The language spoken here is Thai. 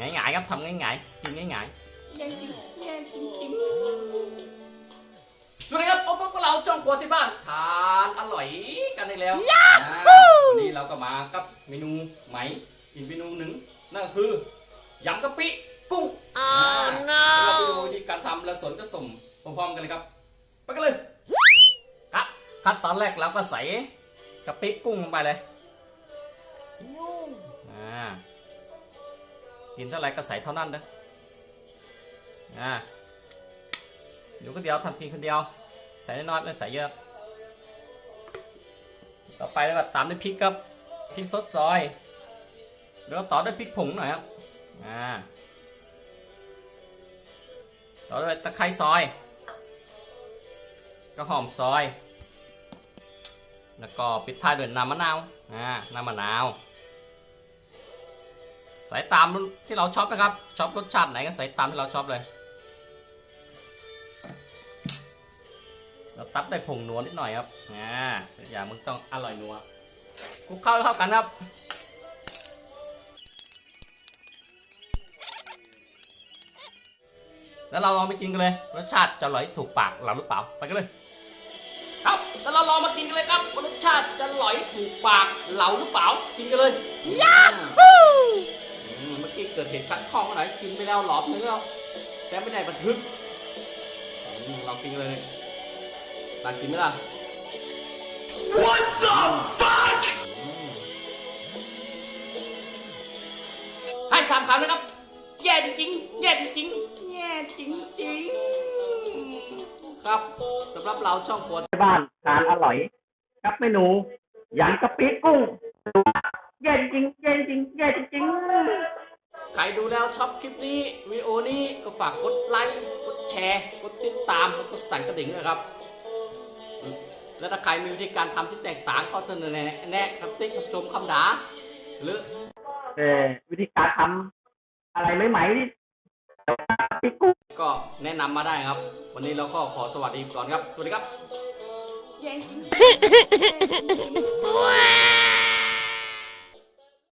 ง่ายๆครับทำง่ายๆกินง่ายแย่จริงแย่จริงๆสวัสดีครับพบกับเราจ้องครัวที่บ้านทานอร่อยกันได้แล้วอ่าวันนี้เราก็มากับเมนูไหมอีกเมนูหนึ่งนั่นก็คือยำกะปิกุ้ง oh no เราไปดูวิธีการทำและส่วนผสมพร้อมๆกันเลยครับไปกันเลยครับขั้นตอนแรกเราก็ใส่กะปิกุ้งลงไปเลยอ่า กินเท่าไรก็ใส่เท่านั้นนะอ่าอยู่คนเดียวทำกินคนเดียว ใส่น้อยไม่ใส่เยอะ ต่อไปแล้วก็ตามด้วยพริกครับพริกสดซอยแล้วต่อด้วยพริกผงหน่อยครับอ่าต่อด้วยตะไคร้ซอยก็หอมซอย แล้วก็ปิดท้ายด้วยน้ำมะนาวอ่าน้ำมะนาว ใส่ตามที่เราชอบนะครับชอบรสชาติไหนก็ใส่ตามที่เราชอบเลย เราตัดด้ผงนัวนิดหน่อยครับอ่าอย่ามันต้องอร่อยนัวคลุกเข้าให้เข้ากันครับแล้วเราลองไปกินกันเลย รสชาติจะอร่อยถูกปากเราหรือเปล่าไปกันเลย ครับแล้วเราลองมากินกันเลยครับรสชาติจะอร่อยถูกปากเราหรือเปล่ากินกันเลยยา เมื่อกี้เกิดเหตุขัดข้องอะไรกินไปแล้วหลอมนึงแล้วแต่ไม่ได้บันทึกอืมเรากินกันเลยตากินไหมล่ะ What the fuck ให้สามคำนะครับ แย่จริงๆแย่จริงๆแย่จริงๆครับสำหรับเราช่องครัวที่บ้านทานอร่อย กับเมนูยำกะปิกุ้ง แย่จริงแย่จริงแย่จริง ใครดูแล้วชอบคลิปนี้วิดีโอนี้ก็ฝากกดไลค์กดแชร์กดติดตามแล้วก็สั่นกระดิ่งด้วยนะครับ และถ้าใครมีวิธีการทำที่แตกต่างข้อเสนอแนะแนะคำติคำชมคำด่าหรือๆแต่วิธีการทำอะไรใหม่ๆนี่กะปิกุ้งก็แนะนำมาได้ครับ วันนี้เราก็ขอสวัสดีก่อนครับ สวัสดีครับแย่จริง